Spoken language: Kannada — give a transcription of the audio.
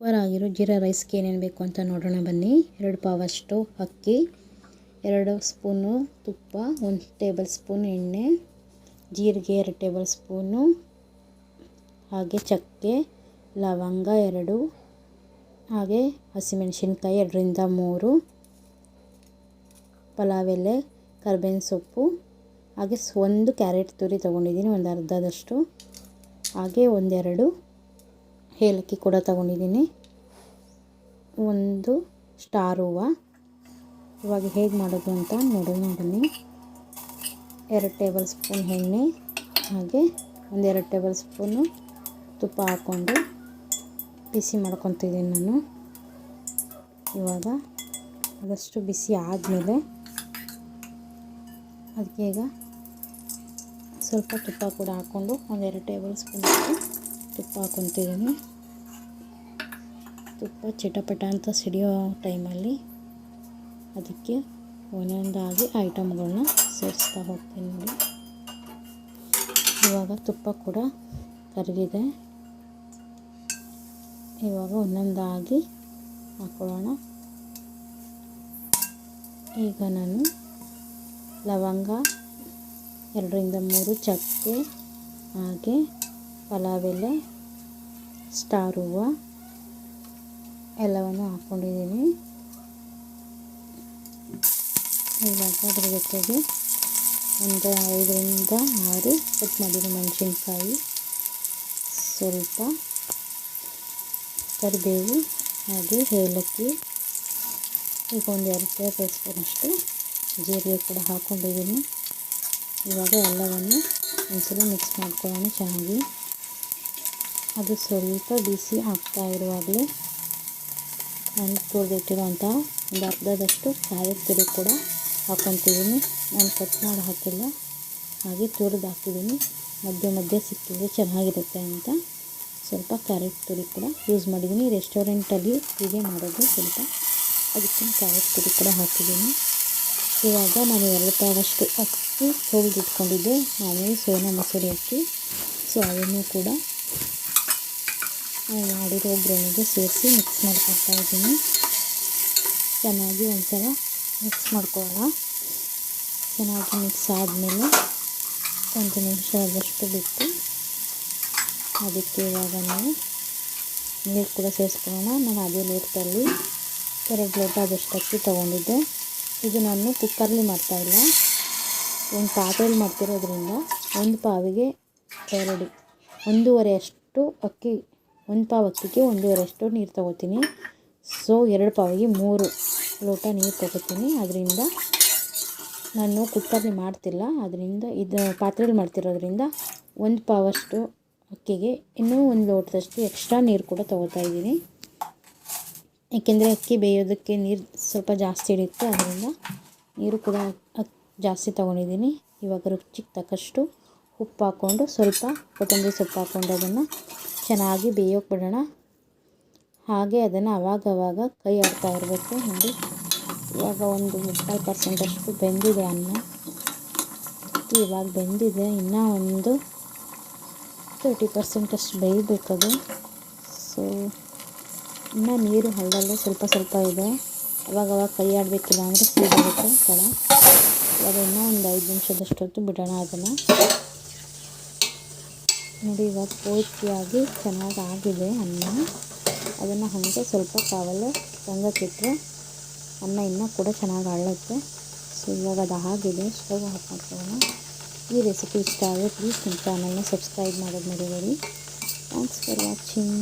ಸೂಪರ್ ಆಗಿರೋ ಜೀರಾ ರೈಸ್ಗೆ ಏನೇನು ಬೇಕು ಅಂತ ನೋಡೋಣ ಬನ್ನಿ. ಎರಡು ಪಾವಷ್ಟು ಅಕ್ಕಿ, ಎರಡು ಸ್ಪೂನು ತುಪ್ಪ, ಒಂದು ಟೇಬಲ್ ಸ್ಪೂನ್ ಎಣ್ಣೆ, ಜೀರಿಗೆ ಎರಡು ಟೇಬಲ್ ಸ್ಪೂನು, ಹಾಗೆ ಚಕ್ಕೆ, ಲವಂಗ ಎರಡು, ಹಾಗೆ ಹಸಿಮೆಣಸಿನ್ಕಾಯಿ ಎರಡರಿಂದ ಮೂರು ಪಲಾವ್ ಎಲೆ ಕರ್ಬೇವಿನ ಸೊಪ್ಪು, ಹಾಗೆ ಒಂದು ಕ್ಯಾರೆಟ್ ತುರಿ ತೊಗೊಂಡಿದ್ದೀನಿ, ಒಂದು ಅರ್ಧದಷ್ಟು, ಹಾಗೆ ಒಂದೆರಡು ಏಲಕ್ಕಿ ಕೂಡ ತಗೊಂಡಿದ್ದೀನಿ. ಒಂದು ಸ್ಟಾರ್ ಹೂವು. ಇವಾಗ ಹೇಗೆ ಮಾಡೋದು ಅಂತ ನೋಡೋಣ ಬನ್ನಿ ಎರಡು ಟೇಬಲ್ ಸ್ಪೂನ್ ಎಣ್ಣೆ, ಹಾಗೆ ಒಂದೆರಡು ಟೇಬಲ್ ಸ್ಪೂನು ತುಪ್ಪ ಹಾಕ್ಕೊಂಡು ಬಿಸಿ ಮಾಡ್ಕೊತಿದ್ದೀನಿ ನಾನು. ಇವಾಗ ಅದಷ್ಟು ಬಿಸಿ ಆದಮೇಲೆ ಅದಕ್ಕೆ ಈಗ ಸ್ವಲ್ಪ ತುಪ್ಪ ಕೂಡ ಹಾಕ್ಕೊಂಡು ಒಂದೆರಡು ಟೇಬಲ್ ಸ್ಪೂನ್ ತುಪ್ಪ ಹಾಕ್ಕೊತಿದ್ದೀನಿ. ತುಪ್ಪ ಚಿಟಪಟ ಅಂತ ಸಿಡಿಯೋ ಟೈಮಲ್ಲಿ ಅದಕ್ಕೆ ಒಂದೊಂದಾಗಿ ಐಟಮ್ಗಳನ್ನ ಸೇರಿಸ್ತಾ ಹೋಗ್ತೀನಿ ನೋಡಿ. ಇವಾಗ ತುಪ್ಪ ಕೂಡ ಕರಗಿದೆ. ಇವಾಗ ಒಂದೊಂದಾಗಿ ಹಾಕ್ಕೊಳ್ಳೋಣ ಈಗ ನಾನು ಲವಂಗ, ಎರಡರಿಂದ ಮೂರು ಚಕ್ಕೆ ಹಾಗೆ ಪಲಾವ್ ಎಲೆ ಸ್ಟಾರ್ ಹೂವು ಎಲ್ಲವನ್ನು ಹಾಕ್ಕೊಂಡಿದ್ದೀನಿ. ಇವಾಗ ಅದ್ರ ಜೊತೆಗೆ ಒಂದು ಐದರಿಂದ ಆರು ಕಟ್ ಮಾಡಿರೋ ಮೆಣಸಿನ್ಕಾಯಿ, ಸ್ವಲ್ಪ ಕರಿಬೇವು ಹಾಗೆ ಏಲಕ್ಕಿ, ಈಗ ಒಂದು ಎರಡು ಟೇಬಲ್ ಸ್ಪೂನಷ್ಟು ಜೀರಿಗೆ ಕೂಡ ಹಾಕ್ಕೊಂಡಿದ್ದೀನಿ. ಇವಾಗ ಎಲ್ಲವನ್ನು ಒಂದ್ಸಲ ಮಿಕ್ಸ್ ಮಾಡ್ಕೊಳ್ಳೋಣ ಚೆನ್ನಾಗಿ. ಅದು ಸ್ವಲ್ಪ ಬಿಸಿ ಆಗ್ತಾ ಇರುವಾಗಲೇ ನಾನು ತುರಿದಿಟ್ಟಿರೋಂಥ ಒಂದು ಅರ್ಧದಷ್ಟು ಕ್ಯಾರೆಟ್ ತುರಿ ಕೂಡ ಹಾಕ್ಕೊತಿದ್ದೀನಿ ನಾನು ಕಟ್ ಮಾಡಿ ಹಾಕಿಲ್ಲ. ಹಾಗೆ ತುರಿದು ಹಾಕಿದ್ದೀನಿ. ಮಧ್ಯ ಮಧ್ಯ ಸಿಕ್ಕಿದ್ರೆ ಚೆನ್ನಾಗಿರುತ್ತೆ ಅಂತ. ಸ್ವಲ್ಪ ಕ್ಯಾರೆಟ್ ತುರಿ ಕೂಡ ಯೂಸ್ ಮಾಡಿದ್ದೀನಿ. ರೆಸ್ಟೋರೆಂಟಲ್ಲಿ ಹೀಗೆ ಮಾಡೋದು ಸ್ವಲ್ಪ ಅದಕ್ಕೆ ಕ್ಯಾರೆಟ್ ತುರಿ ಕೂಡ ಹಾಕಿದ್ದೀನಿ. ಇವಾಗ ನಾನು ಎರಡು ಪಾವಷ್ಟು ಅಕ್ಕಿ ಇಟ್ಕೊಂಡಿದ್ದೆ. ಮಾಮೂಲಿ ಸೋನಾ ಮೊಸರು ಅಕ್ಕಿ ಸೊ ಅದನ್ನು ಕೂಡ ಮಾಡಿರೋ ಒಗ್ಗರಣೆಗೆ ಸೇರಿಸಿ ಮಿಕ್ಸ್ ಮಾಡ್ಕೊಳ್ತಾ ಇದ್ದೀನಿ. ಚೆನ್ನಾಗಿ ಒಂದ್ಸಲ ಮಿಕ್ಸ್ ಮಾಡ್ಕೊಳ್ಳೋಣ. ಚೆನ್ನಾಗಿ ಮಿಕ್ಸ್ ಆದಮೇಲೆ ಒಂದು ನಿಮಿಷ ಆದಷ್ಟು ಬಿಟ್ಟು ಅದಕ್ಕೆ ಇವಾಗ ನಾವು ನೀರು ಕೂಡ ಸೇರಿಸ್ಕೊಳ್ಳೋಣ. ನಾನು ಅದೇ ಲೋಟದಲ್ಲಿ ಎರಡು ಲೋಟ ಆದಷ್ಟು ಅಕ್ಕಿ ತೊಗೊಂಡಿದ್ದೆ. ಇದು ನಾನು ಕುಕ್ಕರ್ಲಿ ಮಾಡ್ತಾಯಿಲ್ಲ ಒಂದು ಪಾತ್ರೆಯಲ್ಲಿ ಮಾಡ್ತಿರೋದ್ರಿಂದ ಒಂದು ಪಾವಿಗೆ ಎರಡು, ಒಂದೂವರೆ ಅಷ್ಟು ಅಕ್ಕಿ ಒಂದು ಪಾವು ಅಕ್ಕಿಗೆ ಒಂದೂವರೆಷ್ಟು ನೀರು ತೊಗೋತೀನಿ. ಸೊ ಎರಡು ಪಾವಿಗೆ ಮೂರು ಲೋಟ ನೀರು ತೊಗೋತೀನಿ. ಅದರಿಂದ ನಾನು ಕುಕ್ಕರ್ಲಿ ಮಾಡ್ತಿಲ್ಲ. ಅದರಿಂದ ಇದು ಪಾತ್ರೆಯಲ್ಲಿ ಮಾಡ್ತಿರೋದ್ರಿಂದ ಒಂದು ಪಾವಷ್ಟು ಅಕ್ಕಿಗೆ ಇನ್ನೂ ಒಂದು ಲೋಟದಷ್ಟು ಎಕ್ಸ್ಟ್ರಾ ನೀರು ಕೂಡ ತೊಗೋತಾ ಇದ್ದೀನಿ. ಏಕೆಂದರೆ ಅಕ್ಕಿ ಬೇಯೋದಕ್ಕೆ ನೀರು ಸ್ವಲ್ಪ ಜಾಸ್ತಿ ಹಿಡಿಯುತ್ತೆ. ಅದರಿಂದ ನೀರು ಕೂಡ ಜಾಸ್ತಿ ತೊಗೊಂಡಿದ್ದೀನಿ. ಇವಾಗ ರುಚಿಗೆ ತಕ್ಕಷ್ಟು ಉಪ್ಪು ಹಾಕ್ಕೊಂಡು ಸ್ವಲ್ಪ ಕೊತ್ತಂಬರಿ ಸೊಪ್ಪು ಹಾಕ್ಕೊಂಡು ಅದನ್ನು ಚೆನ್ನಾಗಿ ಬೇಯೋಕೆ ಬಿಡೋಣ. ಹಾಗೆ ಅದನ್ನು ಅವಾಗವಾಗ ಕೈ ಆಡ್ತಾ ಇರಬೇಕು. ನೋಡಿ, ಇವಾಗ ಒಂದು ಮುಕ್ಕಾಲು ಪರ್ಸೆಂಟಷ್ಟು ಬೆಂದಿದೆ ಅನ್ನ. ಇವಾಗ ಬೆಂದಿದೆ. ಇನ್ನೂ ಒಂದು ತರ್ಟಿ ಪರ್ಸೆಂಟಷ್ಟು ಬೇಯಬೇಕದು ಸೊ ಇನ್ನೂ ನೀರು ಹಳ್ಳಲ್ಲೇ ಸ್ವಲ್ಪ ಸ್ವಲ್ಪ ಇದೆ. ಅವಾಗವಾಗ ಕೈ ಆಡಬೇಕಿಲ್ಲ ಅಂದರೆ ಸೀದಾಗುತ್ತೆ ಕಡ ಇವಾಗ ಇನ್ನೂ ಒಂದು ಐದು ನಿಮಿಷದಷ್ಟೊತ್ತು ಬಿಡೋಣ ಅದನ್ನು. ನೋಡಿ, ಇವಾಗ ಪೂರ್ತಿಯಾಗಿ ಚೆನ್ನಾಗಿ ಆಗಿದೆ ಅನ್ನ. ಅದನ್ನು ಹಾಗೆ ಸ್ವಲ್ಪ ಕಾವಲು ತಂಗಕ್ಕಿಟ್ಟರೆ ಅನ್ನ ಇನ್ನೂ ಕೂಡ ಚೆನ್ನಾಗಿ ಅಳ್ಳುತ್ತೆ ಸೊ ಇವಾಗ ಅದು ಆಗಿದೆ. ಸ್ಟವ್ ಆಫ್ ಮಾಡ್ಕೊಳ್ಳೋಣ. ಈ ರೆಸಿಪಿ ಇಷ್ಟ ಆದರೆ ಪ್ಲೀಸ್ ನಿಮ್ಮ ಚಾನಲ್ನ ಸಬ್ಸ್ಕ್ರೈಬ್ ಮಾಡೋದು ಮರಿಬೇಡಿ. Thanks for watching